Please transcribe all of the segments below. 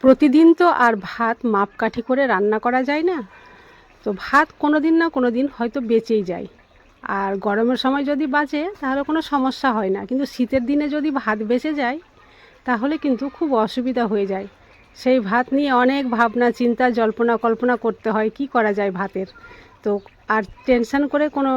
প্রতিদিন তো আর ভাত মাপকাঠি করে রান্না করা যায় না। তো ভাত কোনো দিন না কোনো দিন হয়তো বেঁচেই যায়। আর গরমের সময় যদি বাঁচে, তাহলে কোনো সমস্যা হয় না। কিন্তু শীতের দিনে যদি ভাত বেঁচে যায়, তাহলে কিন্তু খুব অসুবিধা হয়ে যায়। সেই ভাত নিয়ে অনেক ভাবনা, চিন্তা, জল্পনা কল্পনা করতে হয়, কি করা যায় ভাতের? তো আর টেনশন করে কোনো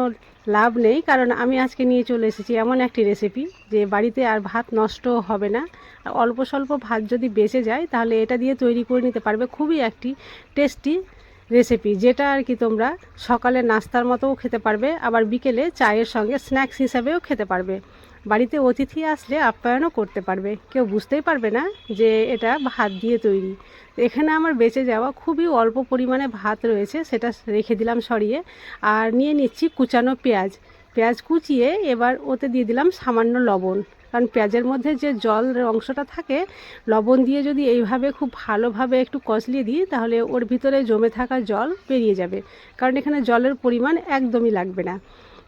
লাভ নেই, কারণ আমি আজকে নিয়ে চলে এসেছি এমন একটি রেসিপি যে বাড়িতে আর ভাত নষ্ট হবে না। আর অল্প স্বল্প ভাত যদি বেঁচে যায়, তাহলে এটা দিয়ে তৈরি করে নিতে পারবে। খুবই একটি টেস্টি রেসিপি যেটা আর কি তোমরা সকালে নাস্তার মতোও খেতে পারবে, আবার বিকেলে চায়ের সঙ্গে স্ন্যাক্স হিসাবেও খেতে পারবে। বাড়িতে অতিথি আসলে আপ্যায়নও করতে পারবে। কেউ বুঝতেই পারবে না যে এটা ভাত দিয়ে তৈরি। এখানে আমার বেঁচে যাওয়া খুবই অল্প পরিমাণে ভাত রয়েছে, সেটা রেখে দিলাম সরিয়ে। আর নিয়ে নিচ্ছি কুচানো পেঁয়াজ। পেঁয়াজ কুচিয়ে এবার ওতে দিয়ে দিলাম সামান্য লবণ। কারণ পেঁয়াজের মধ্যে যে জল অংশটা থাকে, লবণ দিয়ে যদি এইভাবে খুব ভালোভাবে একটু কষলিয়ে দিই, তাহলে ওর ভিতরে জমে থাকা জল বেরিয়ে যাবে। কারণ এখানে জলের পরিমাণ একদমই লাগবে না।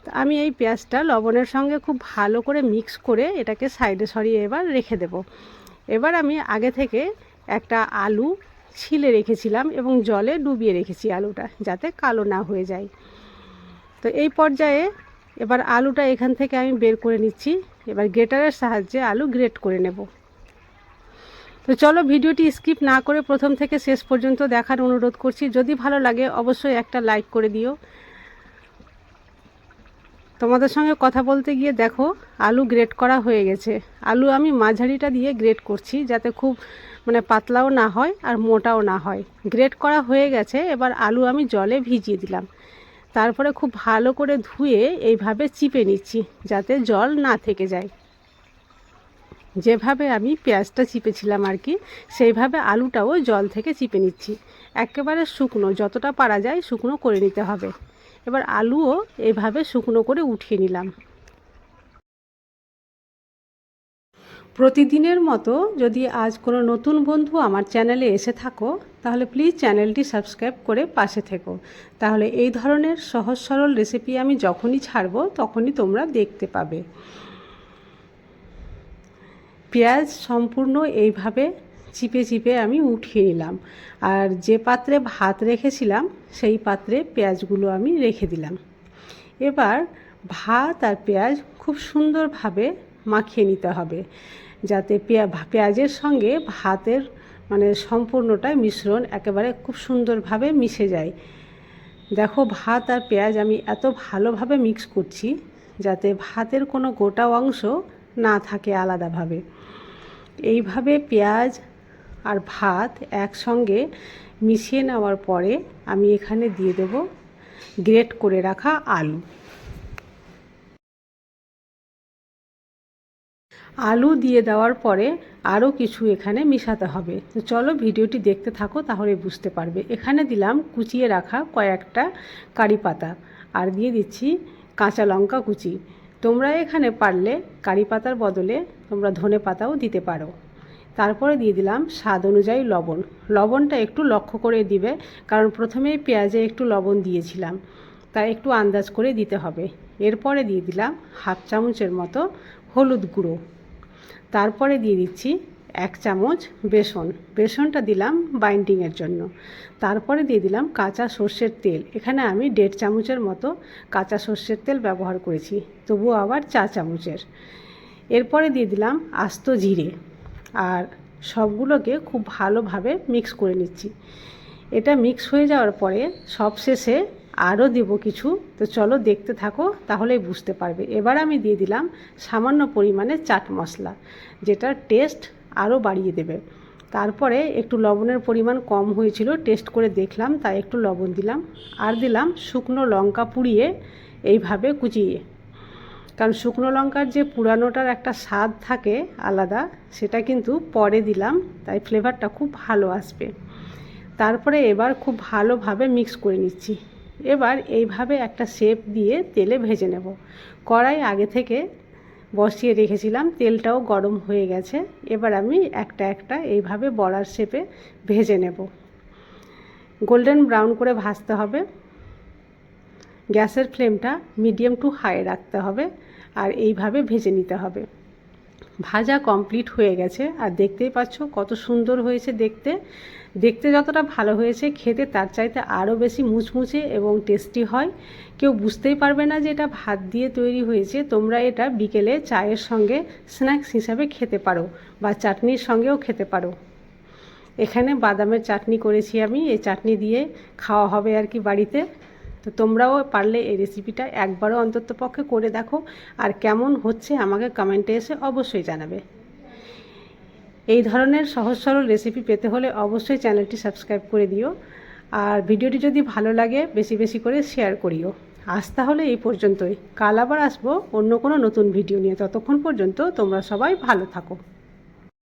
তো আমি এই পেঁয়াজটা লবণের সঙ্গে খুব ভালো করে মিক্স করে এটাকে সাইডে সরিয়ে এবার রেখে দেব। এবার আমি আগে থেকে একটা আলু ছিলে রেখেছিলাম এবং জলে ডুবিয়ে রেখেছি আলুটা যাতে কালো না হয়ে যায়। তো এই পর্যায়ে এবার আলুটা এখান থেকে আমি বের করে নিচ্ছি। এবার গ্রেটারের সাহায্যে আলু গ্রেট করে নেব। তো চলো ভিডিওটি স্কিপ না করে প্রথম থেকে শেষ পর্যন্ত দেখার অনুরোধ করছি। যদি ভালো লাগে অবশ্যই একটা লাইক করে দিও। তোমাদের সঙ্গে কথা বলতে গিয়ে দেখো, আলু গ্রেট করা হয়ে গেছে। আলু আমি মাঝারিটা দিয়ে গ্রেট করছি যাতে খুব মানে পাতলাও না হয় আর মোটাও না হয়। গ্রেট করা হয়ে গেছে, এবার আলু আমি জলে ভিজিয়ে দিলাম। তারপরে খুব ভালো করে ধুয়ে এইভাবে চিপে নিচ্ছি যাতে জল না থেকে যায়। যেভাবে আমি পেঁয়াজটা চিপেছিলাম আর কি, সেইভাবে আলুটাও জল থেকে চিপে নিচ্ছি। একেবারে শুকনো, যতটা পারা যায় শুকনো করে নিতে হবে। এবার আলুও এইভাবে শুকনো করে উঠিয়ে নিলাম। প্রতিদিনের মতো যদি আজ কোনো নতুন বন্ধু আমার চ্যানেলে এসে থাকো, তাহলে প্লিজ চ্যানেলটি সাবস্ক্রাইব করে পাশে থেকো। তাহলে এই ধরনের সহজ সরল রেসিপি আমি যখনই ছাড়বো, তখনই তোমরা দেখতে পাবে। পেঁয়াজ সম্পূর্ণ এইভাবে চিপে চিপে আমি উঠিয়ে নিলাম। আর যে পাত্রে ভাত রেখেছিলাম, সেই পাত্রে পেঁয়াজগুলো আমি রেখে দিলাম। এবার ভাত আর পেঁয়াজ খুব সুন্দরভাবে মাখিয়ে নিতে হবে, যাতে পেঁয়া, পেঁয়াজের সঙ্গে ভাতের মানে সম্পূর্ণটাই মিশ্রণ একেবারে খুব সুন্দরভাবে মিশে যায়। দেখো, ভাত আর পেঁয়াজ আমি এত ভালোভাবে মিক্স করছি, যাতে ভাতের কোনো গোটা অংশ না থাকে আলাদাভাবে। এইভাবে পেঁয়াজ আর ভাত একসঙ্গে মিশিয়ে নেওয়ার পরে আমি এখানে দিয়ে দেব গ্রেট করে রাখা আলু। আলু দিয়ে দেওয়ার পরে আরও কিছু এখানে মিশাতে হবে। তো চলো ভিডিওটি দেখতে থাকো, তাহলে বুঝতে পারবে। এখানে দিলাম কুচিয়ে রাখা কয়েকটা কারি পাতা আর দিয়ে দিচ্ছি কাঁচা লঙ্কা কুচি। তোমরা এখানে পারলে কারি পাতার বদলে তোমরা ধনে পাতাও দিতে পারো। তারপরে দিয়ে দিলাম স্বাদ অনুযায়ী লবণ। লবণটা একটু লক্ষ্য করে দিবে, কারণ প্রথমেই পেঁয়াজে একটু লবণ দিয়েছিলাম। তাই একটু আন্দাজ করে দিতে হবে। এরপরে দিয়ে দিলাম হাফ চামচের মতো হলুদ গুঁড়ো। তারপরে দিয়ে দিচ্ছি এক চামচ বেসন। বেসনটা দিলাম বাইন্ডিংয়ের জন্য। তারপরে দিয়ে দিলাম কাঁচা সর্ষের তেল। এখানে আমি দেড় চামচের মতো কাঁচা সর্ষের তেল ব্যবহার করেছি, তবুও আবার চা চামচের। এরপরে দিয়ে দিলাম আস্ত জিরে। আর সবগুলোকে খুব ভালোভাবে মিক্স করে নিচ্ছি। এটা মিক্স হয়ে যাওয়ার পরে সব শেষে আরও দেব কিছু। তো চলো দেখতে থাকো, তাহলেই বুঝতে পারবে। এবার আমি দিয়ে দিলাম সামান্য পরিমাণে চাট মশলা, যেটার টেস্ট আরও বাড়িয়ে দেবে। তারপরে একটু লবণের পরিমাণ কম হয়েছিল টেস্ট করে দেখলাম, তাই একটু লবণ দিলাম। আর দিলাম শুকনো লঙ্কা পুড়িয়ে এইভাবে কুচিয়ে। কারণ শুকনো লঙ্কার যে পুরানোটার একটা স্বাদ থাকে আলাদা, সেটা কিন্তু পরে দিলাম, তাই ফ্লেভারটা খুব ভালো আসবে। তারপরে এবার খুব ভালোভাবে মিক্স করে নিচ্ছি। এবার এইভাবে একটা শেপ দিয়ে তেলে ভেজে নেব। কড়াই আগে থেকে বসিয়ে রেখেছিলাম, তেলটাও গরম হয়ে গেছে। এবার আমি একটা একটা এইভাবে বড়ার শেপে ভেজে নেব। গোল্ডেন ব্রাউন করে ভাজতে হবে। গ্যাসের ফ্লেমটা মিডিয়াম টু হাই রাখতে হবে আর এইভাবে ভেজে নিতে হবে। ভাজা কমপ্লিট হয়ে গেছে আর দেখতেই পাচ্ছ কত সুন্দর হয়েছে দেখতে। দেখতে যতটা ভালো হয়েছে, খেতে তার চাইতে আরও বেশি মুচমুচে এবং টেস্টি হয়। কেউ বুঝতেই পারবে না যে এটা ভাত দিয়ে তৈরি হয়েছে। তোমরা এটা বিকেলে চায়ের সঙ্গে স্ন্যাক্স হিসাবে খেতে পারো বা চাটনির সঙ্গেও খেতে পারো। এখানে বাদামের চাটনি করেছি আমি। এই চাটনি দিয়ে খাওয়া হবে আর কি বাড়িতে। তো তোমরাও পারলে এই রেসিপিটা একবারও অন্তত পক্ষে করে দেখো। আর কেমন হচ্ছে আমাকে কমেন্টে এসে অবশ্যই জানাবে। এই ধরনের সহজ সরল রেসিপি পেতে হলে অবশ্যই চ্যানেলটি সাবস্ক্রাইব করে দিও। আর ভিডিওটি যদি ভালো লাগে, বেশি বেশি করে শেয়ার করিও। আজ তাহলে এই পর্যন্তই। কাল আবার আসব অন্য কোনো নতুন ভিডিও নিয়ে। ততক্ষণ পর্যন্ত তোমরা সবাই ভালো থাকো।